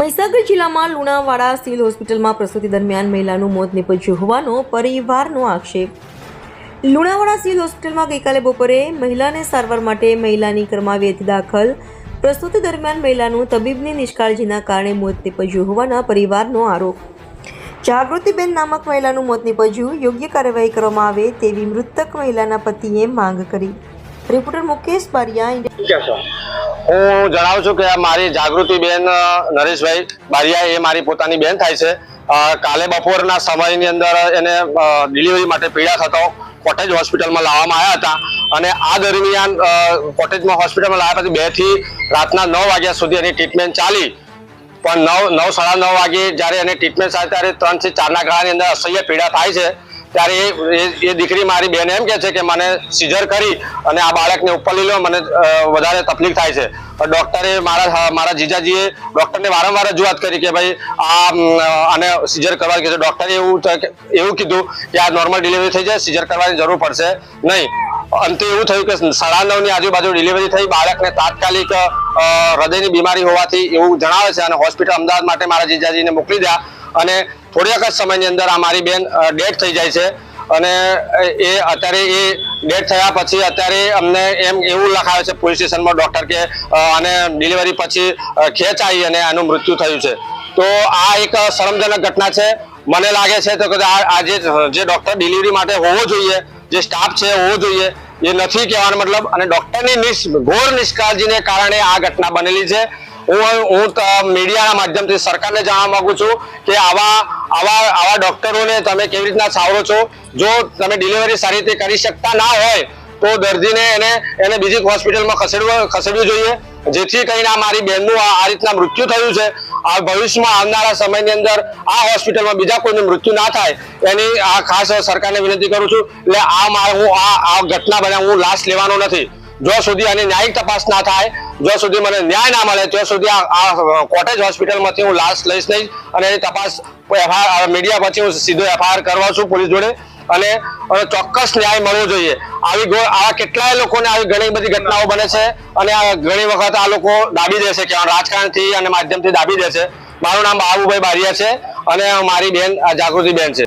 મહીસાગર જિલ્લામાં લુણાવાડા સિવિલ હોસ્પિટલમાં પ્રસૂતિ દરમિયાન મહિલાનું મોત નીપજ્યું હોવાનો પરિવારનો આક્ષેપ. લુણાવાડા સિવિલ હોસ્પિટલમાં ગઈકાલે બપોરે મહિલાને સારવાર માટે મહિલાની કર્માવી દાખલ. પ્રસૂતિ દરમિયાન મહિલાનું તબીબની નિષ્કાળજીના કારણે મોત નિપજ્યું હોવાના પરિવારનો આરોપ. જાગૃતિબેન નામક મહિલાનું મોત નીપજ્યું. યોગ્ય કાર્યવાહી કરવામાં આવે તેવી મૃતક મહિલાના પતિએ માંગ કરી. રિપોર્ટર મુકેશ બારિયા હું જણાવું છું કે મારી જાગૃતિ બેન નરેશભાઈ બારિયા એ મારી પોતાની બેન થાય છે. કાલે બપોરના સમયની અંદર એને ડિલિવરી માટે પીડા થતો કોટેજ હોસ્પિટલમાં લાવવામાં આવ્યા હતા. અને આ દરમિયાન કોટેજમાં હોસ્પિટલમાં લાવ્યા પછી બેથી રાતના નવ વાગ્યા સુધી એની ટ્રીટમેન્ટ ચાલી. પણ નવ નવ, સાડા નવ વાગે જ્યારે એને ટ્રીટમેન્ટ થાય ત્યારે ત્રણથી ચારના ગાળાની અંદર અસહ્ય પીડા થાય છે. ત્યારે એ- દીકરી મારી બેન એમ કે છે કે મને સિઝર કરી અને આ બાળકને ઉપર લઈ લો, મને વધારે તકલીફ થાય છે. ડોક્ટરે મારા મારા જીજાજીએ ડોક્ટરને વારંવાર રજૂઆત કરી કે ભાઈ, આ આને સિઝર કરવા કે ડોક્ટરે એવું એવું કીધું કે આ નોર્મલ ડિલિવરી થઈ જાય, સિઝર કરવાની જરૂર પડશે નહીં. અંતે એવું થયું કે સાડા નવની આજુબાજુ ડિલિવરી થઈ, બાળકને તાત્કાલિક હૃદયની બીમારી હોવાથી એવું જણાવે છે અને હોસ્પિટલ અમદાવાદ માટે મારા જીજાજીને મોકલી દયા અને થોડીક જ સમયની અંદર આ મારી બેન ડેટ થઈ જાય છે. અને એ અત્યારે એ ડેટ થયા પછી અત્યારે અમને એમ એવું લખાવે છે પોલીસ સ્ટેશનમાં ડૉક્ટર કે અને ડિલિવરી પછી ખેંચ આવી અને આનું મૃત્યુ થયું છે. તો આ એક શરમજનક ઘટના છે. મને લાગે છે તો આ જે ડોક્ટર ડિલિવરી માટે હોવો જોઈએ, જે સ્ટાફ છે હોવો જોઈએ, એ નથી કહેવાનો મતલબ. અને ડોક્ટરની ઘોર નિષ્કાળજીને કારણે આ ઘટના બનેલી છે. હું હું મીડિયાના માધ્યમથી સરકારને જાણવા માંગુ છું કે આવા આવા આવા ડોક્ટરોને તમે કેવી રીતના સાવરો છો? જો તમે ડિલિવરી સારી રીતે કરી શકતા ના હોય, તો દર્દીને એને એને બીજી હોસ્પિટલમાં ખસેડવું ખસેડવું જોઈએ. જેથી કરીને આ મારી બહેનનું આ રીતના મૃત્યુ થયું છે. આ ભવિષ્યમાં આવનારા સમયની અંદર આ હોસ્પિટલમાં બીજા કોઈનું મૃત્યુ ના થાય, એની આ ખાસ સરકારને વિનંતી કરું છું. એટલે આ મારે હું આ આ ઘટના બન્યા હું લાશ લેવાનો નથી. જો સુધી આની ન્યાયિક તપાસ ના થાય જો સુધી મને ન્યાય ના મળે, ત્યાં સુધી આ કોટેજ હોસ્પિટલમાંથી હું લાશ લઈશ નહીં અને એની તપાસ એફઆઈઆર મીડિયા પછી હું સીધો એફઆઈઆર કરવા છું પોલીસ જોડે અને ચોક્કસ ન્યાય મળવો જોઈએ. આવી આવા કેટલાય લોકોને આવી ઘણી બધી ઘટનાઓ બને છે અને ઘણી વખત આ લોકો દાબી દે છે કે રાજકારણથી અને માધ્યમથી દાબી દે છે. મારું નામ બાબુભાઈ બારિયા છે અને મારી બેન જાગૃતિ બેન છે.